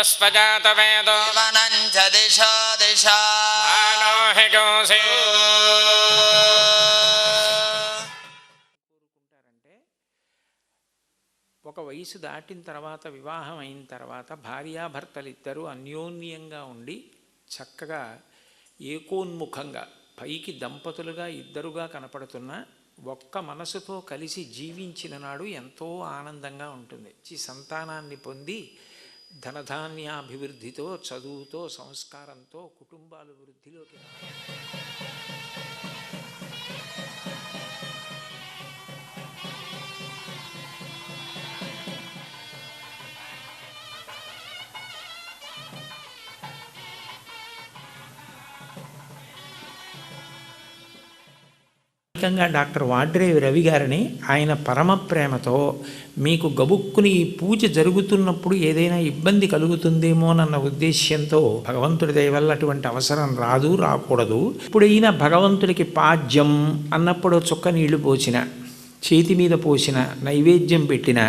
यस्वजातवेदो जीवनं च दिशो दिशा मानो हि गोषे కోరుకుంటారంటే ఒక వయసు దాటిన తర్వాత వివాహం అయిన తర్వాత భార్యాభర్తలిద్దరూ అన్యోన్యంగా ఉండి చక్కగా ఏకోన్ముఖంగా పైకి దంపతులుగా ఇద్దరుగా కనపడుతున్న ఒక్క మనసుతో కలిసి జీవించిన నాడు ఎంతో ఆనందంగా ఉంటుంది ఈ సంతానాన్ని పొంది ధనధాన్యాభివృద్ధితో చదువుతో సంస్కారంతో కుటుంబాలు వృద్ధిలోకి ముఖ్యంగా డాక్టర్ వాడ్రేవి రవి గారిని ఆయన పరమ ప్రేమతో మీకు గబుక్కుని ఈ పూజ జరుగుతున్నప్పుడు ఏదైనా ఇబ్బంది కలుగుతుందేమోనన్న ఉద్దేశ్యంతో భగవంతుడి దయ వల్ల అటువంటి అవసరం రాదు రాకూడదు. ఇప్పుడైనా భగవంతుడికి పాద్యం అన్నప్పుడు చుక్క నీళ్ళు పోసిన చేతి మీద పోసిన నైవేద్యం పెట్టిన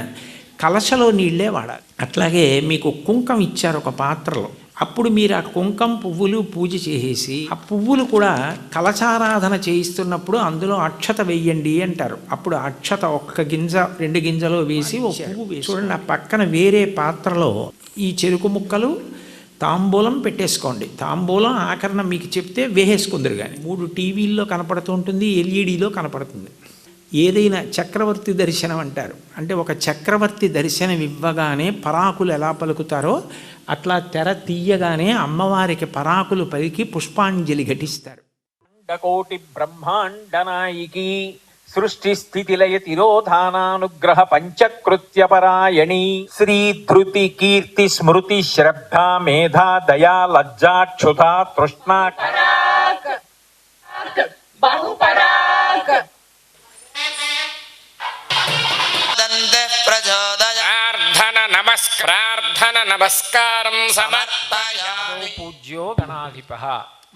కలశలో నీళ్ళే వాడాలి. అట్లాగే మీకు కుంకం ఇచ్చారు ఒక పాత్రలో. అప్పుడు మీరు ఆ కుంకం పువ్వులు పూజ చేసేసి ఆ పువ్వులు కూడా కలచారాధన చేయిస్తున్నప్పుడు అందులో అక్షత వెయ్యండి అంటారు. అప్పుడు అక్షత ఒక్క గింజ రెండు గింజలో వేసి ఒక పువ్వు వేసి చూడండి ఆ పక్కన వేరే పాత్రలో ఈ చెరుకు ముక్కలు తాంబూలం పెట్టేసుకోండి. తాంబూలం ఆకరణ మీకు చెప్తే వేసేసుకుందరు కానీ మూడు టీవీల్లో కనపడుతూ ఉంటుంది ఎల్ఈడిలో కనపడుతుంది. ఏదైనా చక్రవర్తి దర్శనం అంటారు. అంటే ఒక చక్రవర్తి దర్శనం ఇవ్వగానే పరాకులు ఎలా పలుకుతారో అట్లా తెర తీయగానే అమ్మవారికి పరాకులు పలికి పుష్పాంజలి ఘటిస్తారు. కోటి బ్రహ్మాండ నాయికి సృష్టి స్థితి లయ తిరోధానానుగ్రహ పంచకృత్యపరాయణి. శ్రీ ధృతి కీర్తి స్మృతి శ్రద్ధ మేధా దయా లజ్జాక్షుధా తృష్ణా ప్రార్థన నమస్కారం సమర్పయామి. పూజ్యో గణాధిప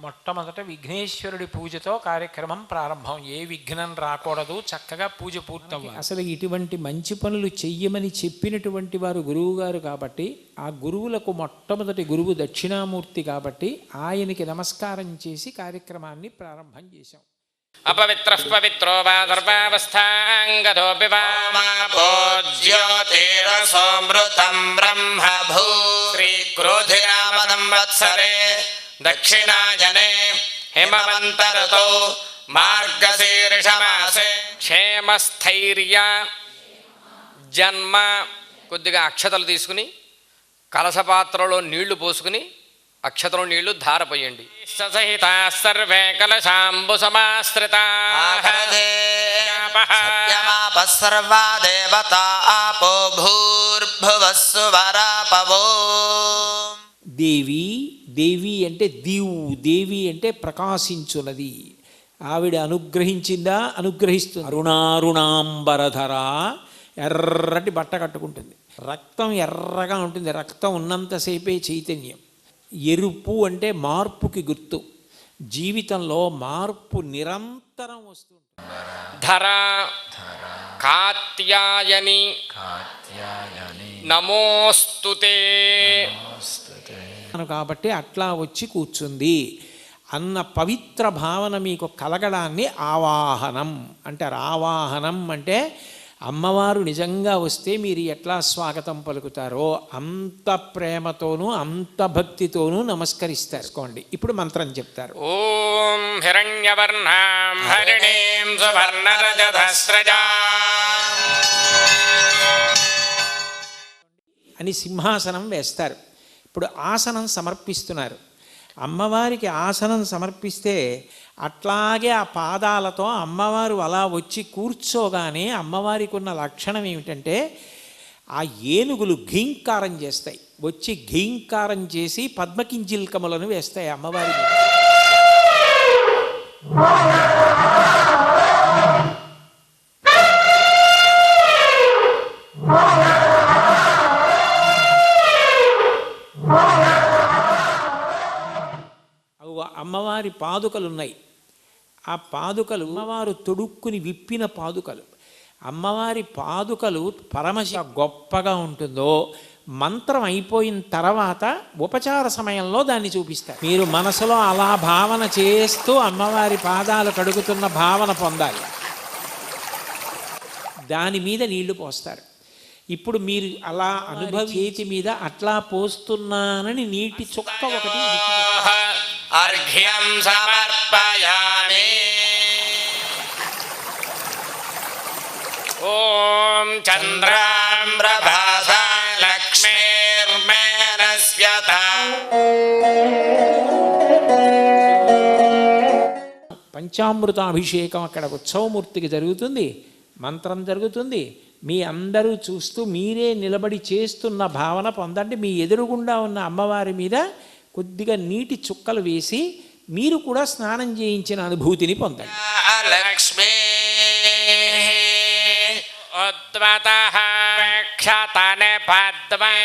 మొట్టమొదట విఘ్నేశ్వరుడి పూజతో కార్యక్రమం ప్రారంభం. ఏ విఘ్నం రాకూడదు చక్కగా పూజ పూర్తవ్వాలి. అసలు ఇటువంటి మంచి పనులు చెయ్యమని చెప్పినటువంటి వారు గురువు గారు కాబట్టి ఆ గురువులకు మొట్టమొదటి గురువు దక్షిణామూర్తి కాబట్టి ఆయనకి నమస్కారం చేసి కార్యక్రమాన్ని ప్రారంభం చేశాం. అపవిత్ర పవిత్రో వా సర్వావస్థాంగతోపి వా ज्योतिरसोऽमृतं ब्रह्म भू శ్రీక్రోధినామదం వత్సరే దక్షిణాయనే హిమవంతరతో మార్గశీర్షమాసే క్షేమస్థైర్య జన్మ కొద్దిగా అక్షతలు తీసుకుని కలశపాత్రలో నీళ్లు పోసుకుని అక్షతం నీళ్ళు ధారపోయండి. సహిత సర్వే కలశాంబు సమాశ్రితర్వా దేవత ఆపో దేవి దేవి అంటే దీవు దేవి అంటే ప్రకాశించున్నది. ఆవిడ అనుగ్రహించిందా? అనుగ్రహిస్తుంది. అరుణారుణాంబరధరా ఎర్రటి బట్ట కట్టుకుంటుంది. రక్తం ఎర్రగా ఉంటుంది. రక్తం ఉన్నంతసేపే చైతన్యం. ఎరుపు అంటే మార్పుకి గుర్తు. జీవితంలో మార్పు నిరంతరం వస్తుంది ధర కాత్యాయని నమోస్తుతే కాబట్టి అట్లా వచ్చి కూర్చుంది. అన్న పవిత్ర భావన మీకు కలగడాన్ని ఆవాహనం. అంటారు ఆవాహనం అంటే అమ్మవారు నిజంగా వస్తే మీరు ఎట్లా స్వాగతం పలుకుతారో అంత ప్రేమతోనూ అంత భక్తితోనూ నమస్కరిస్తారుకోండి ఇప్పుడు మంత్రం చెప్తారు. ఓం హిరణ్యవర్ణాం హరిణీం సువర్ణరజధస్రజా. అని సింహాసనం వేస్తారు. ఇప్పుడు ఆసనం సమర్పిస్తున్నారు. అమ్మవారికి ఆసనం సమర్పిస్తే అట్లాగే ఆ పాదాలతో అమ్మవారు అలా వచ్చి కూర్చోగానే అమ్మవారికి ఉన్న లక్షణం ఏమిటంటే ఆ ఏనుగులు ఘీంకారం చేస్తాయి. వచ్చి ఘీంకారం చేసి పద్మకింజిల్కములను వేస్తాయి అమ్మవారి అమ్మవారి పాదుకలు ఉన్నాయి ఆ పాదుకలు అమ్మవారు తొడుక్కుని విప్పిన పాదుకలు. అమ్మవారి పాదుకలు పరమశ గొప్పగా ఉంటుందో మంత్రం అయిపోయిన తర్వాత ఉపచార సమయంలో దాన్ని చూపిస్తారు. మీరు మనసులో అలా భావన చేస్తూ అమ్మవారి పాదాలు కడుగుతున్న భావన పొందాలి. దాని మీద నీళ్ళు పోస్తారు. ఇప్పుడు మీరు అలా అనుభవి చేతి మీద అట్లా పోస్తున్నానని నీటి చుక్క ఒకటి. అర్ఘ్యం సమర్పయామి. ఓం చంద్రాం ప్రభాస లక్ష్మీర్మేనస్యత పంచామృతాభిషేకం అక్కడ ఉత్సవమూర్తికి జరుగుతుంది మంత్రం జరుగుతుంది. మీ అందరూ చూస్తూ మీరే నిలబడి చేస్తున్న భావన పొందండి. మీ ఎదురుగుండా ఉన్న అమ్మవారి మీద కొద్దిగా నీటి చుక్కలు వేసి మీరు కూడా స్నానం చేయించిన అనుభూతిని పొందండి. లక్ష్మీ పద్మే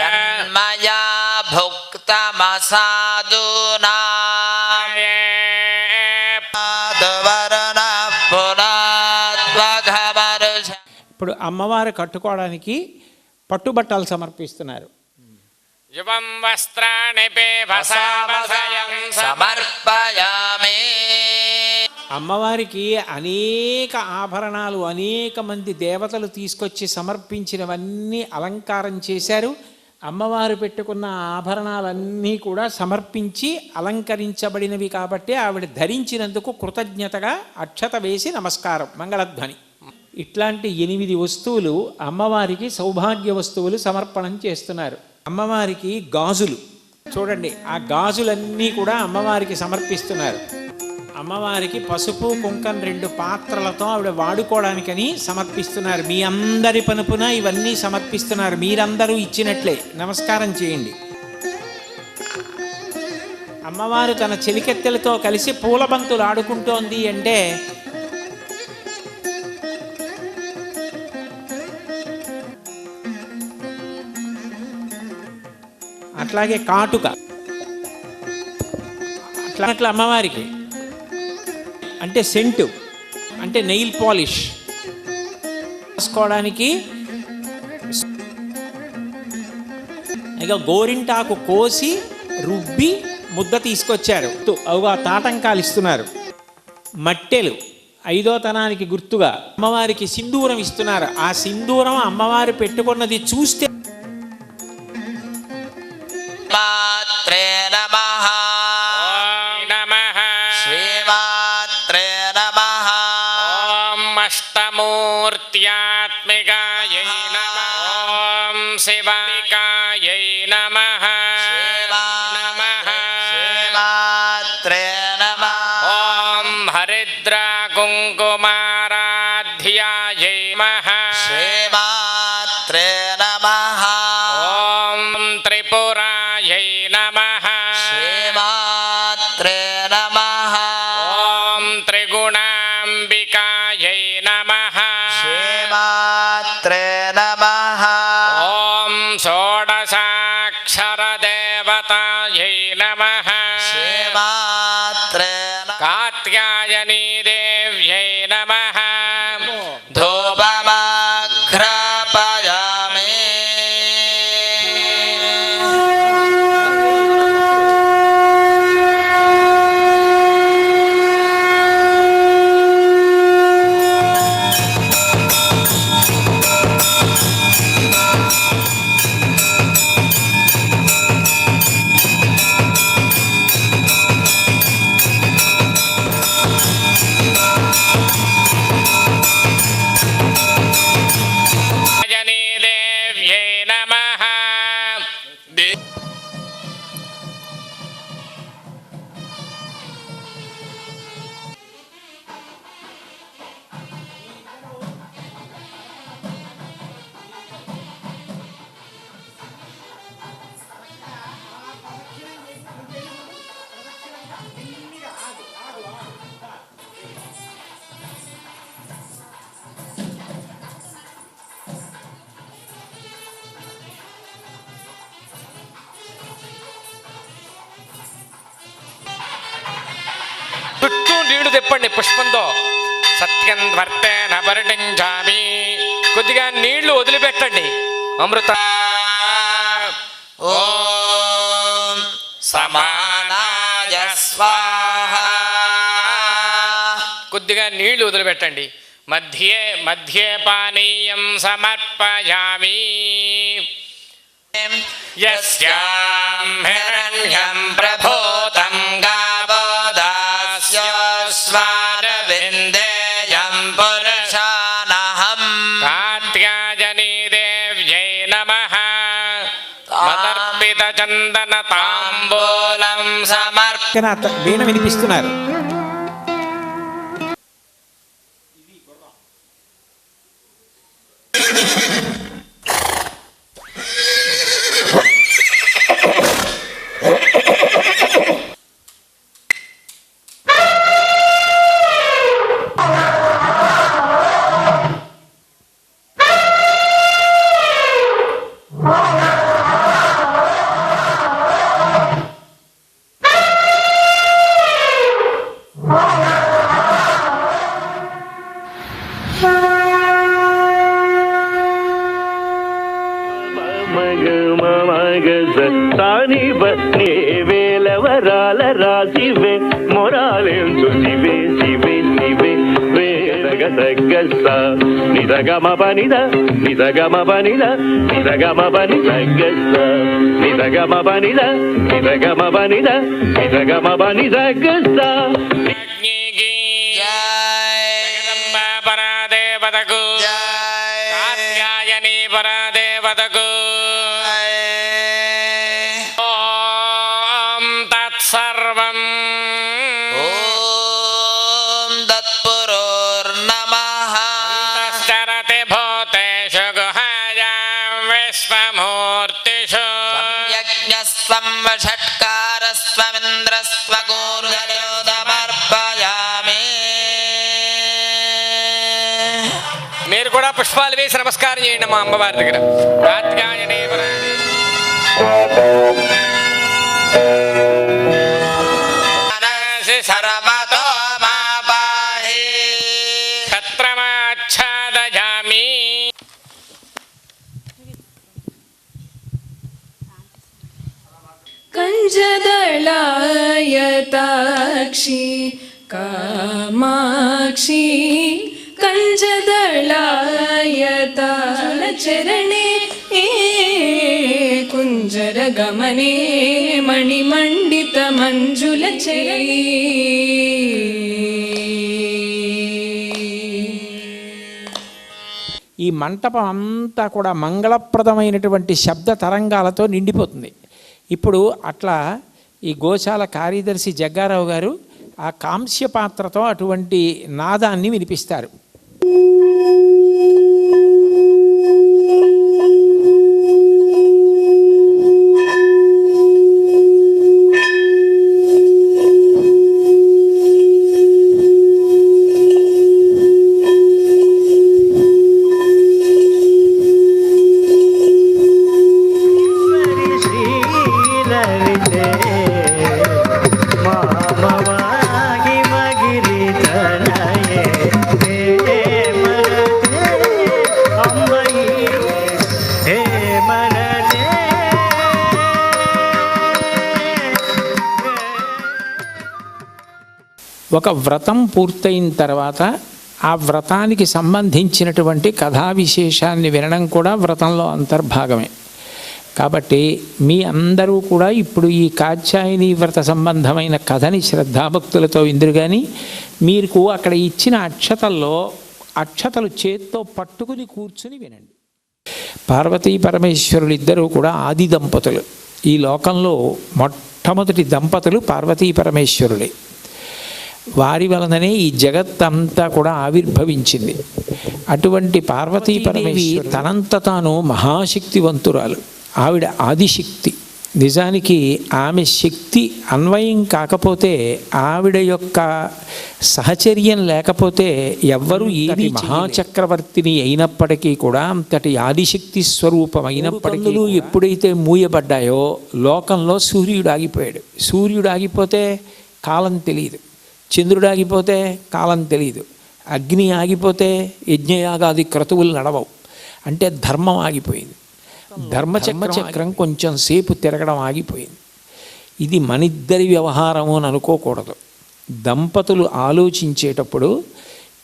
యన్మయా భుక్తమసాధునా వర్ణ పునాత్వఘమరుష ఇప్పుడు అమ్మవారు కట్టుకోవడానికి పట్టుబట్టలు సమర్పిస్తున్నారు. యువం వస్త్రాణి సమర్పయామి. అమ్మవారికి అనేక ఆభరణాలు అనేక మంది దేవతలు తీసుకొచ్చి సమర్పించినవన్నీ అలంకారం చేశారు. అమ్మవారు పెట్టుకున్న ఆభరణాలన్నీ కూడా సమర్పించి అలంకరించబడినవి కాబట్టి ఆవిడ ధరించినందుకు కృతజ్ఞతగా అక్షత వేసి నమస్కారం. మంగళధ్వని. ఇట్లాంటి ఎనిమిది వస్తువులు అమ్మవారికి సౌభాగ్య వస్తువులు సమర్పణం చేస్తున్నారు. అమ్మవారికి గాజులు. చూడండి ఆ గాజులన్నీ కూడా అమ్మవారికి సమర్పిస్తున్నారు. అమ్మవారికి పసుపు కుంకం రెండు పాత్రలతో ఆవిడ వాడుకోవడానికని సమర్పిస్తున్నారు. మీ అందరి పనుపున ఇవన్నీ సమర్పిస్తున్నారు. మీరందరూ ఇచ్చినట్లే. నమస్కారం చేయండి. అమ్మవారు తన చెలికెత్తెలతో కలిసి పూలబంతులు ఆడుకుంటోంది అంటే అట్లాగే కాటుక. అట్లా అట్లా అమ్మవారికి అంటే సెంటు అంటే నెయిల్ పాలిష్. రాసుకోవడానికి ఇక గోరింటాకు కోసి రుబ్బి ముద్ద తీసుకొచ్చారు. అవుగా తాటంకాలు ఇస్తున్నారు మట్టెలు ఐదో తనానికి గుర్తుగా అమ్మవారికి సింధూరం ఇస్తున్నారు. ఆ సింధూరం అమ్మవారు పెట్టుకున్నది చూస్తే ఓం అష్టమూర్త్యాత్మికాయై నమః ఓం देवता नमः। తెప్పండి పుష్పంతో. సత్యం వర్తేన పరిణించామి కొద్దిగా నీళ్ళు వదిలిపెట్టండి. అమృత ఓం సమానాయ స్వాహ. కొద్దిగా నీళ్ళు వదిలిపెట్టండి. మధ్యే మధ్యే పానీయం సమర్పయామి. యస్యాం హిరణ్యం ప్రభూతం చందన తాంబూలం సమర్ప పక్కన అత- వీణ వినిపిస్తున్నారు. నిదగమ పని సగ్గస్స నిదగమ పనిద నిదగమ పనిద నిదగమ పని సగ్గస్స అగ్నికి జై జగదంబ పరాదేవతకు. పరాదేవతకు. పుష్పాలు వేసి నమస్కారం చేయండి మా అమ్మవారి దగ్గర. కాత్యాయని పరాదేవతకు. మనసి సర్వతో మా పాహి ಕಂಜದಳಾಯತ ಚರಣೆ ಕುಂಜರ ಗಮನೆ ಮಣಿಮಂಡಿತ ಮಂಜುಲ ఈ మంటపం అంతా కూడా మంగళప్రదమైనటువంటి శబ్ద తరంగాలతో నిండిపోతుంది. ఇప్పుడు అట్లా ఈ గోశాల కార్యదర్శి జగ్గారావు గారు ఆ కాంస్య పాత్రతో అటువంటి నాదాన్ని వినిపిస్తారు. ఒక వ్రతం పూర్తయిన తర్వాత ఆ వ్రతానికి సంబంధించినటువంటి కథా విశేషాన్ని వినడం కూడా వ్రతంలో అంతర్భాగమే. కాబట్టి మీ అందరూ కూడా ఇప్పుడు ఈ కాత్యాయని వ్రత సంబంధమైన కథని శ్రద్ధాభక్తులతో ఇందురు కానీ మీకు అక్కడ ఇచ్చిన అక్షతల్లో అక్షతలు చేత్తో పట్టుకుని కూర్చుని వినండి. పార్వతీ పరమేశ్వరులు ఇద్దరూ కూడా ఆది దంపతులు. ఈ లోకంలో మొట్టమొదటి దంపతులు పార్వతీ పరమేశ్వరులే. వారి వలననే ఈ జగత్తంతా కూడా ఆవిర్భవించింది. అటువంటి పార్వతీ పరమేశ్వరి తనంత తాను మహాశక్తివంతురాలు. ఆవిడ ఆదిశక్తి. నిజానికి ఆమె శక్తి అన్వయం కాకపోతే ఆవిడ యొక్క సహచర్యం లేకపోతే ఎవ్వరూ ఏది మహాచక్రవర్తిని అయినప్పటికీ కూడా అంతటి ఆదిశక్తి స్వరూపం అయినప్పటికీ ఎప్పుడైతే మూయబడ్డాయో లోకంలో సూర్యుడు ఆగిపోయాడు. సూర్యుడు ఆగిపోతే కాలం తెలియదు. చంద్రుడు ఆగిపోతే కాలం తెలియదు అగ్ని ఆగిపోతే యజ్ఞయాగాది క్రతువులు నడవవు. అంటే ధర్మం ఆగిపోయింది. ధర్మచక్ర చక్రం కొంచెం సేపు తిరగడం ఆగిపోయింది. ఇది మనిద్దరి వ్యవహారము అని అనుకోకూడదు. దంపతులు ఆలోచించేటప్పుడు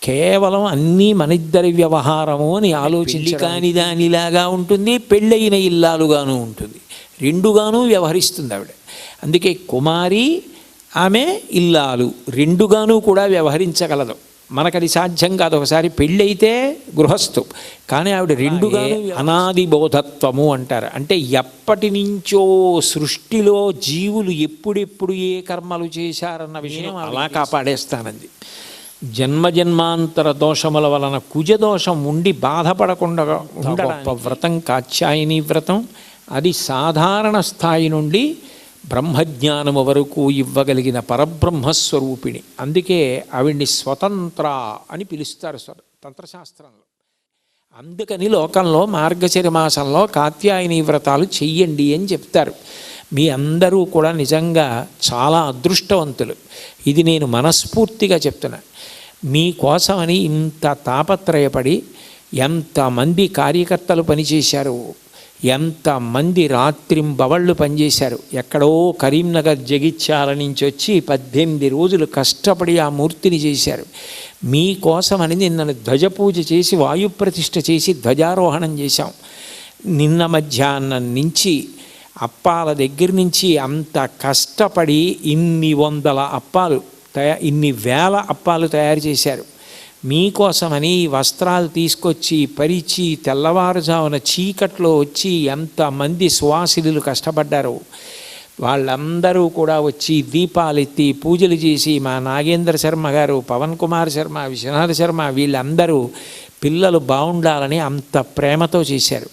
కేవలం అన్నీ మనిద్దరి వ్యవహారము అని ఆలోచించి కాని దానిలాగా ఉంటుంది పెళ్ళయిన ఇల్లాలుగాను ఉంటుంది. రెండుగాను వ్యవహరిస్తుంది ఆవిడ. అందుకే కుమారి ఆమె ఇల్లాలు రెండుగాను కూడా వ్యవహరించగలదు. మనకది సాధ్యం కాదు. ఒకసారి పెళ్ళైతే గృహస్థు. కానీ ఆవిడ రెండుగా అనాది బోధత్వము అంటారు. అంటే ఎప్పటి నుంచో సృష్టిలో జీవులు ఎప్పుడెప్పుడు ఏ కర్మలు చేశారన్న విషయం అలా కాపాడేస్తానంది. జన్మ జన్మాంతర దోషముల వలన కుజదోషం ఉండి బాధపడకుండా ఉండడం వ్రతం కాత్యాయని వ్రతం అది సాధారణ స్థాయి నుండి బ్రహ్మజ్ఞానము వరకు ఇవ్వగలిగిన పరబ్రహ్మస్వరూపిణి. అందుకే ఆవిడ్ని స్వతంత్ర అని పిలుస్తారు స్వ- తంత్రశాస్త్రంలో. అందుకని లోకంలో మార్గశిర మాసంలో కాత్యాయని వ్రతాలు చెయ్యండి అని చెప్తారు. మీ అందరూ కూడా నిజంగా చాలా అదృష్టవంతులు. ఇది నేను మనస్ఫూర్తిగా చెప్తున్నా. మీకోసమని ఇంత తాపత్రయపడి ఎంతమంది కార్యకర్తలు పనిచేశారు? ఎంతమంది రాత్రింబవళ్ళు పనిచేశారు? ఎక్కడో కరీంనగర్ జగిత్యాల నుంచి వచ్చి పద్దెనిమిది రోజులు కష్టపడి ఆ మూర్తిని చేశారు. మీకోసమని నిన్నను ధ్వజ పూజ చేసి వాయుప్రతిష్ఠ చేసి ధ్వజారోహణం చేశాం. నిన్న మధ్యాహ్నం నుంచి అప్పాల దగ్గర నుంచి అంత కష్టపడి ఇన్ని వందల అప్పాలు తయా ఇన్ని వేల అప్పాలు తయారు చేశారు. మీకోసమని వస్త్రాలు తీసుకొచ్చి పరిచి తెల్లవారుజామున చీకట్లో వచ్చి ఎంతమంది సువాసిలు కష్టపడ్డారు. వాళ్ళందరూ కూడా వచ్చి దీపాలు ఎత్తి పూజలు చేసి మా నాగేంద్ర శర్మ గారు పవన్ కుమార్ శర్మ విశ్వనాథ శర్మ వీళ్ళందరూ పిల్లలు బాగుండాలని అంత ప్రేమతో చేశారు.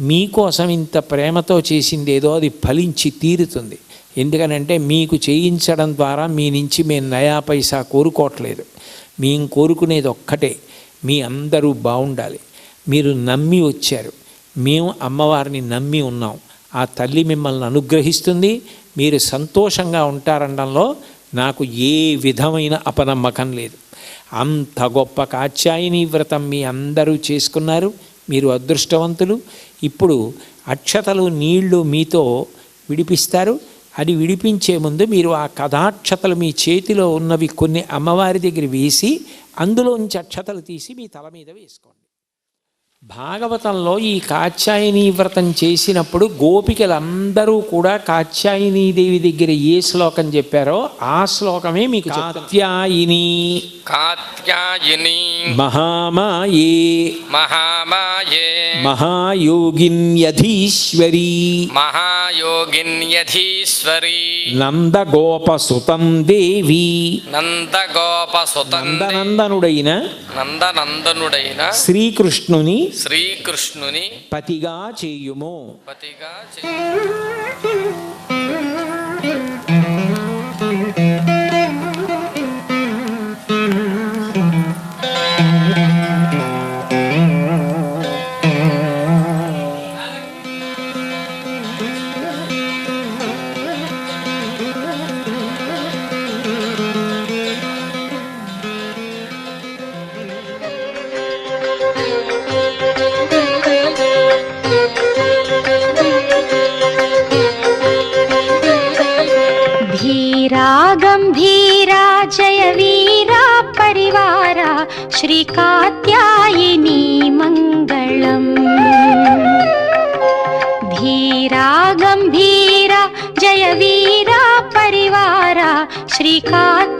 మీకోసం ఇంత ప్రేమతో చేసింది ఏదో అది ఫలించి తీరుతుంది. ఎందుకనంటే మీకు చేయించడం ద్వారా మీ నుంచి మేము నయా పైసా కోరుకోవట్లేదు. మేము కోరుకునేది ఒక్కటే మీ అందరూ బాగుండాలి మీరు నమ్మి వచ్చారు. మేము అమ్మవారిని నమ్మి ఉన్నాం. ఆ తల్లి మిమ్మల్ని అనుగ్రహిస్తుంది. మీరు సంతోషంగా ఉంటారనడంలో నాకు ఏ విధమైన అపనమ్మకం లేదు. అంత గొప్ప కాత్యాయని వ్రతం మీ అందరూ చేసుకున్నారు. మీరు అదృష్టవంతులు. ఇప్పుడు అక్షతలు నీళ్ళు మీతో విడిపిస్తారు. అది విడిపించే ముందు మీరు ఆ కథాక్షతలు మీ చేతిలో ఉన్నవి కొన్ని అమ్మవారి దగ్గర వేసి అందులోంచి అక్షతలు తీసి మీ తల మీద వేసుకోండి. భాగవతంలో ఈ కాత్యాయని వ్రతం చేసినప్పుడు గోపికలందరూ కూడా కాత్యాయని దేవి దగ్గర ఏ శ్లోకం చెప్పారో ఆ శ్లోకమే మీకు కాత్యాయిని. కాత్యాయిని. మహామాయే. మహామాయే. మహాయోగిన్యధీశ్వరీ. మహాయోగిన్యధీశ్వరీ. నందగోపసుతం దేవి. నందగోపసుతం నందనందనుడైన నందనందనుడైన శ్రీకృష్ణుని శ్రీకృష్ణుని పతిగా చేయుము. పతిగా చే परिवारा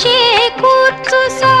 చేకూర్చు సో